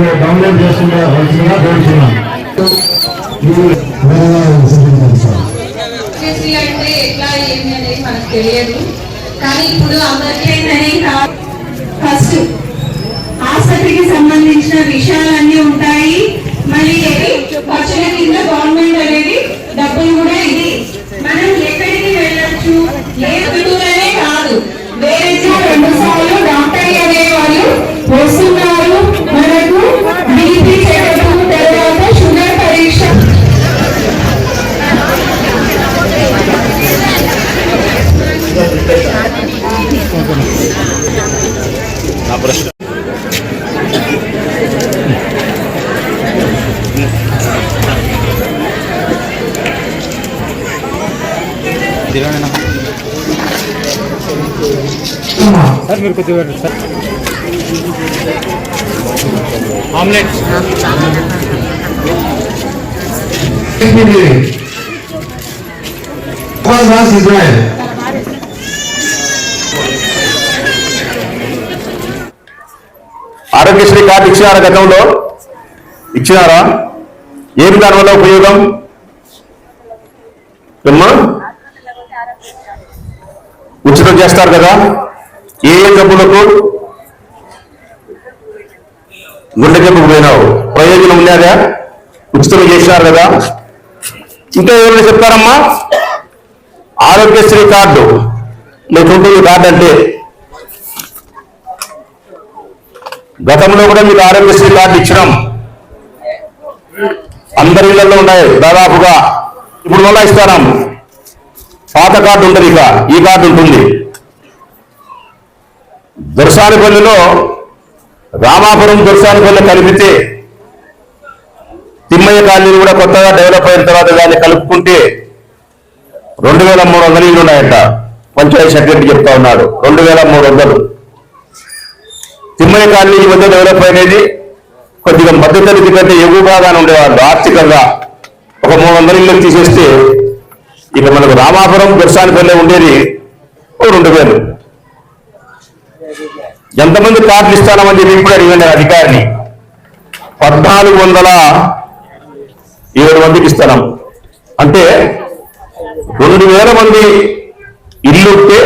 మీరు డౌన్లోడ్ చేసుకుంటే కోరుతున్నాం ఆరోగ్యశ్రీ అంటే ఎట్లా ఏంటి అనేది మనకు తెలియదు. కానీ ఇప్పుడు అందరికీ ఫస్ట్ ఆసుపత్రికి సంబంధించిన విషయాలన్నీ ఉంటాయి. మళ్ళీ ఏది? ఖర్చుల కింద గవర్నమెంట్ అనేది సార్ మీరు కొద్దిగా సార్ ఆమ్లెట్ ఇజ్రాయల్ ఆరోగ్యశ్రీ కార్డు ఇచ్చినారా గతంలో ఇచ్చినారా? ఏమి దానివల్ల ఉపయోగం? ఏమ్మా ఉచితం చేస్తారు కదా? ఏ జబ్బులకు గుండె జబ్బుకు పోయినావు. ప్రయోజనం ఉన్నదా ఉచితం చేసినారు కదా? ఇంకా ఏమైనా చెప్తారమ్మా? ఆరోగ్యశ్రీ కార్డు. మీకు ఉంటుంది కార్డు అంటే. గతంలో కూడా మీకు ఆరోగ్యశ్రీ కార్డు ఇచ్చినాం. అందరి ఇళ్ళలో ఉన్నాయి దాదాపుగా. ఇప్పుడు మళ్ళా ఇస్తారాము పాత కార్డు ఉంటుంది ఇక ఈ కార్డు ఉంటుంది. దొరసానిపల్లిలో రామాపురం దొరసానిపల్లి కలిపితే తిమ్మయ్య కాలనీ కూడా కొత్తగా డెవలప్ అయిన తర్వాత దాన్ని కలుపుకుంటే రెండు వేల మూడు వందలు ఇల్లు ఉన్నాయంట. పంచాయతీ సెక్రటరీ చెప్తా ఉన్నాడు రెండు వేల మూడు వందలు. తిమ్మయ్య కాలనీ వద్ద డెవలప్ అయినది కొద్దిగా మధ్యతరగతి కంటే ఎగువగానే ఉండేవాళ్ళు ఆర్థికంగా ఒక మూడు వందల ఇళ్ళకి తీసేస్తే ఇక మనకు రామాపురం గురసానిపల్లి ఉండేది ఓ రెండు వేలు. ఎంతమంది కార్డులు ఇస్తానమని చెప్పి ఇప్పుడు అడిగండి అధికారిని. పద్నాలుగు వందల ఏడు మందికి ఇస్తున్నాం అంటే రెండు వేల మంది ఇల్లు ఉంటే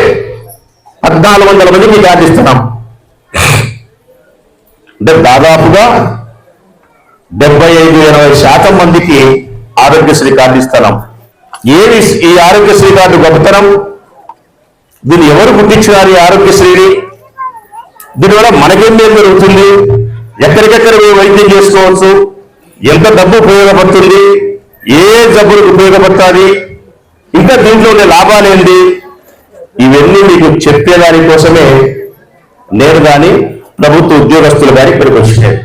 పద్నాలుగు వందల మందికి కార్డు ఇస్తున్నాం అంటే దాదాపుగా డెబ్బై ఐదు ఎనభై శాతం మందికి ఆరోగ్యశ్రీ కార్డు ఇస్తున్నాం ఏది ఈ ఆరోగ్యశ్రీ కార్డు గొప్పతనం? దీన్ని ఎవరు గుర్తించినారు ఈ ఆరోగ్యశ్రీని? దీనివల్ల మనకేం మేలు జరుగుతుంది? ఎక్కడికెక్కడ మేము వైద్యం చేసుకోవచ్చు? ఎంత డబ్బు ఉపయోగపడుతుంది? ఏ జబ్బులకు ఉపయోగపడుతుంది? ఇంకా దీంట్లో ఉండే లాభాలేంటి ఇవన్నీ మీకు చెప్పేదాని కోసమే నేను కానీ ప్రభుత్వ ఉద్యోగస్తులు కానీ ఇక్కడికి వచ్చినాయి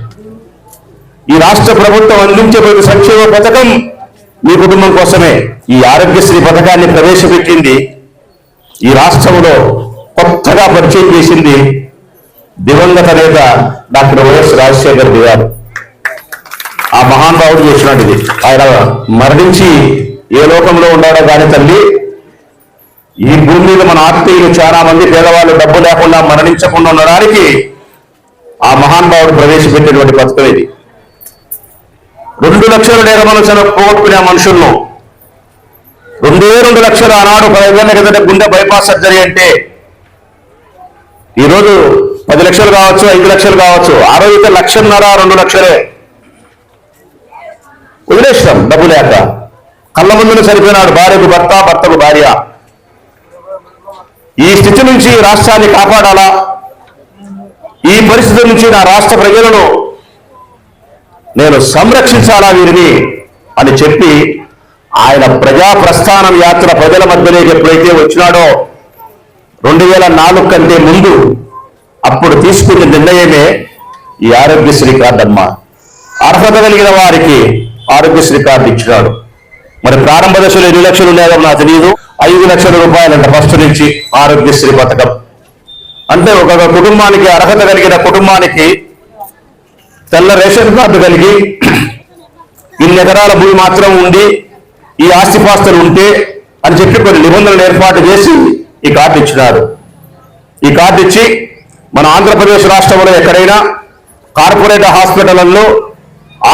ఈ రాష్ట్ర ప్రభుత్వం అందించబోయే సంక్షేమ పథకం మీ కుటుంబం కోసమే ఈ ఆరోగ్యశ్రీ పథకాన్ని ప్రవేశపెట్టింది. ఈ రాష్ట్రంలో కొత్తగా పరిచయం చేసింది దివంగత నేత డాక్టర్ వైఎస్ రాజశేఖర్ గారు. ఆ మహానుభావుడు చేసినట్టు ఇది. ఆయన మరణించి ఏ లోకంలో ఉన్నాడో కానీ తల్లి ఈ భూమి మీద మన ఆత్మీయులు చాలా మంది పేదవాళ్ళు డబ్బు లేకుండా మరణించకుండా ఉండడానికి ఆ మహానుభావుడు ప్రవేశపెట్టినటువంటి పథకం ఇది. రెండు లక్షల నిర్మలసన పోగొట్టుకునే మనుషులను రెండే రెండు లక్షలు ఆనాడు పదివేల కిందట గుండె బైపాస్ సర్జరీ అంటే ఈరోజు పది లక్షలు కావచ్చు ఐదు లక్షలు కావచ్చు ఆ రోజు లక్షన్నర రెండు లక్షలే. వదిలేస్తాం డబ్బు లేక. కళ్ళ ముందున సరిపోయినాడు భార్యకు భర్త భర్తకు భార్య. ఈ స్థితి నుంచి రాష్ట్రాన్ని కాపాడాలా? ఈ పరిస్థితి నుంచి నా రాష్ట్ర ప్రజలను నేను సంరక్షించాలా వీరిని అని చెప్పి ఆయన ప్రజా ప్రస్థానం యాత్ర ప్రజల మధ్యలోకి ఎప్పుడైతే వచ్చినాడో రెండు వేల నాలుగు కంటే ముందు అప్పుడు తీసుకున్న నిర్ణయమే ఈ ఆరోగ్యశ్రీ కార్డు అమ్మ. అర్హత కలిగిన వారికి ఆరోగ్యశ్రీ కార్డు ఇచ్చినాడు. మరి ప్రారంభ దశలో ఎన్ని లక్షలు ఉన్నాయో నాకు తెలియదు ఐదు లక్షల రూపాయలంట ఫస్ట్ నుంచి ఆరోగ్యశ్రీ పథకం. అంటే ఒక కుటుంబానికి అర్హత కలిగిన కుటుంబానికి తెల్ల రేషన్ కార్డు కలిగి ఇన్ని ఎకరాల భూమి మాత్రం ఉండి ఈ ఆస్తిపాస్తులు ఉంటే అని చెప్పి కొన్ని నిబంధనలు ఏర్పాటు చేసి ఈ కార్డు ఇచ్చినారు. ఈ కార్డు ఇచ్చి మన ఆంధ్రప్రదేశ్ రాష్ట్రంలో ఎక్కడైనా కార్పొరేట్ హాస్పిటళ్ళలో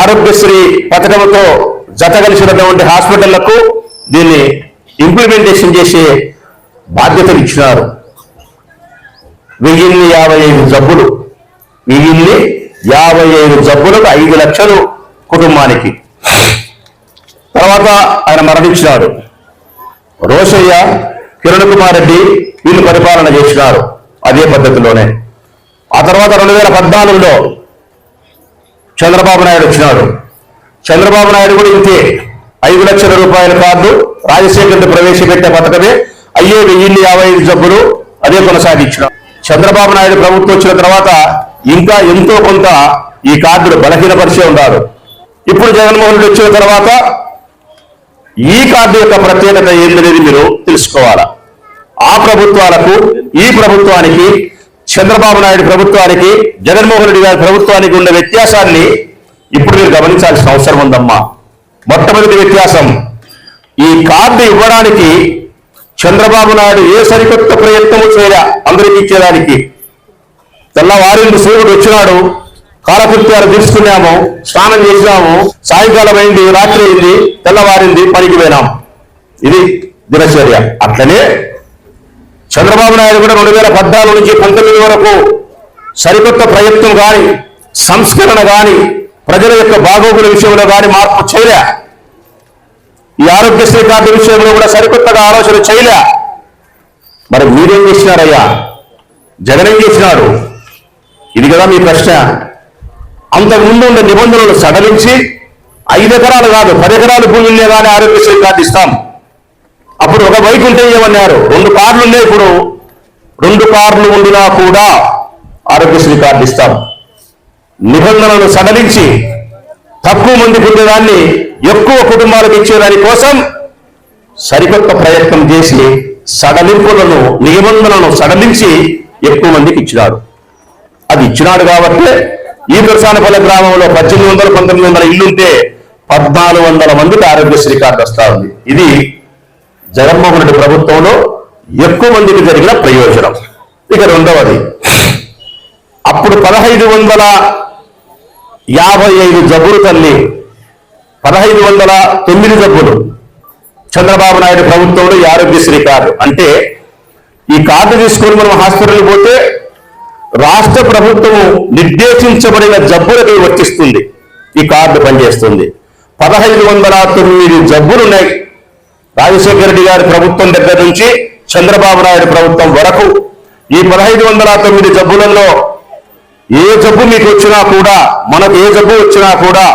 ఆరోగ్యశ్రీ పథకంతో జతగలిసినటువంటి హాస్పిటళ్ళకు దీన్ని ఇంప్లిమెంటేషన్ చేసే బాధ్యతలు ఇచ్చినారు. వెయ్యిన్ని యాభై ఐదు జబ్బులు. వెయ్యిన్ని యాభై ఐదు జబ్బులకు ఐదు లక్షలు కుటుంబానికి. తర్వాత ఆయన మరణించినారు రోషయ్య కిరణ్ కుమార్ రెడ్డి వీళ్ళు పరిపాలన చేసినారు అదే పద్ధతిలోనే. ఆ తర్వాత రెండు వేల పద్నాలుగులో చంద్రబాబు నాయుడు వచ్చినాడు. చంద్రబాబు నాయుడు కూడా ఇంతే. ఐదు లక్షల రూపాయల కార్డు రాజశేఖర్ ప్రవేశపెట్టే పథకమే అయ్యే వెయ్యి యాభై ఐదు జబ్బులు అదే కొనసాగించిన చంద్రబాబు నాయుడు ప్రభుత్వం వచ్చిన తర్వాత ఇంకా ఎంతో కొంత ఈ కార్డును బలహీనపరిచే ఉన్నారు. ఇప్పుడు జగన్మోహన్ రెడ్డి వచ్చిన తర్వాత ఈ కార్డు యొక్క ప్రత్యేకత ఏంటనేది మీరు తెలుసుకోవాలా? ఆ ప్రభుత్వాలకు ఈ ప్రభుత్వానికి చంద్రబాబు నాయుడు ప్రభుత్వానికి జగన్మోహన్ రెడ్డి గారి ప్రభుత్వానికి ఉన్న వ్యత్యాసాన్ని ఇప్పుడు మీరు గమనించాల్సిన అవసరం ఉందమ్మా. మొట్టమొదటి వ్యత్యాసం ఈ కార్డు ఇవ్వడానికి చంద్రబాబు నాయుడు ఏ సరికొత్త ప్రయత్నము చేయరా అందరికీ ఇచ్చేదానికి. తెల్లవారింది సూర్యుడు వచ్చినాడు. కాలకృత్యాలు తీసుకున్నాము స్నానం చేసినాము. సాయంకాలం అయింది రాత్రి అయింది తెల్లవారింది పనికి పోయినాం. ఇది దినచర్య. అట్లనే చంద్రబాబు నాయుడు కూడా రెండు వేల పద్నాలుగు నుంచి పంతొమ్మిది వరకు సరికొత్త ప్రయత్నం కానీ సంస్కరణ కానీ ప్రజల యొక్క బాగోగుల విషయంలో కానీ మార్పు చేయలే. ఈ ఆరోగ్యశ్రీ కార్డు విషయంలో కూడా సరికొత్తగా ఆలోచన చేయలే. మరి మీరేం చేసినారయ్యా? జగన్ ఏం చేసినాడు? ఇది కదా మీ ప్రశ్న. అంతకు ముందు ఉన్న నిబంధనలు సడలించి ఐదు ఎకరాలు కాదు పది ఎకరాలు భూమి ఉండే కానీ ఆరోగ్యశ్రీ కార్డు ఇస్తాం. అప్పుడు ఒక బైక్ ఉంటే ఏమన్నారు? రెండు కార్లు ఉన్నాయి ఇప్పుడు. రెండు కార్లు ఉండినా కూడా ఆరోగ్యశ్రీ కార్డు ఇస్తాం. నిబంధనలు సడలించి తక్కువ మందికి ఉండేదాన్ని ఎక్కువ కుటుంబాలకు ఇచ్చేదాని కోసం సరికొత్త ప్రయత్నం చేసి సడలింపులను నిబంధనలను సడలించి ఎక్కువ మందికి ఇచ్చినారు. అది ఇచ్చినాడు కాబట్టి ఈ దర్శానపల్లి గ్రామంలో పద్దెనిమిది వందల పంతొమ్మిది వందల ఇల్లుంటే పద్నాలుగు వందల మందికి ఆరోగ్యశ్రీ కార్డు వస్తా ఉంది. ఇది జగన్మోహన్ రెడ్డి ప్రభుత్వంలో ఎక్కువ మందికి జరిగిన ప్రయోజనం. ఇక రెండవది అప్పుడు పదహైదు వందల యాభై ఐదు జబ్బులు తల్లి పదహైదు వందల తొమ్మిది జబ్బులు చంద్రబాబు నాయుడు ప్రభుత్వంలో ఈ ఆరోగ్యశ్రీ కార్డు అంటే ఈ కార్డు తీసుకొని మనం హాస్పిటల్కి పోతే రాష్ట్ర ప్రభుత్వము నిర్దేశించబడిన జబ్బులకి వర్తిస్తుంది. ఈ కార్డు పనిచేస్తుంది. పదహైదు వందల తొమ్మిది జబ్బులు ఉన్నాయి రాజశేఖర రెడ్డి గారి ప్రభుత్వం దగ్గర నుంచి చంద్రబాబు నాయుడు ప్రభుత్వం వరకు ఈ పదహైదు వందల తొమ్మిది జబ్బులలో ఏ జబ్బు మీకు వచ్చినా కూడా మనకు ఏ జబ్బు వచ్చినా కూడా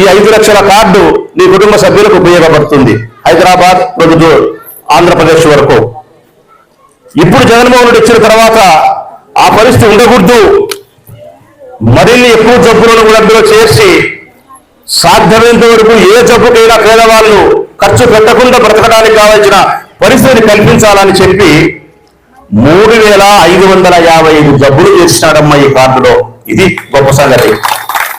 ఈ ఐదు లక్షల కార్డు నీ కుటుంబ సభ్యులకు ఉపయోగపడుతుంది. హైదరాబాద్ ప్రభుత్వం ఆంధ్రప్రదేశ్ వరకు. ఇప్పుడు జగన్మోహన్ రెడ్డి ఇచ్చిన తర్వాత ఆ పరిస్థితి ఉండకూడదు. మరిన్ని ఎక్కువ జబ్బులను కూడా అందులో చేర్చి సాధ్యమైనంత వరకు ఏ జబ్బుకైనా పేదవాళ్ళు ఖర్చు పెట్టకుండా బ్రతకడానికి కావాల్సిన పరిస్థితిని కల్పించాలని చెప్పి మూడు వేల ఐదు వందల యాభై ఐదు జబ్బులు చేసినాడమ్మా ఈ కార్డులో. ఇది గొప్ప సంగతి.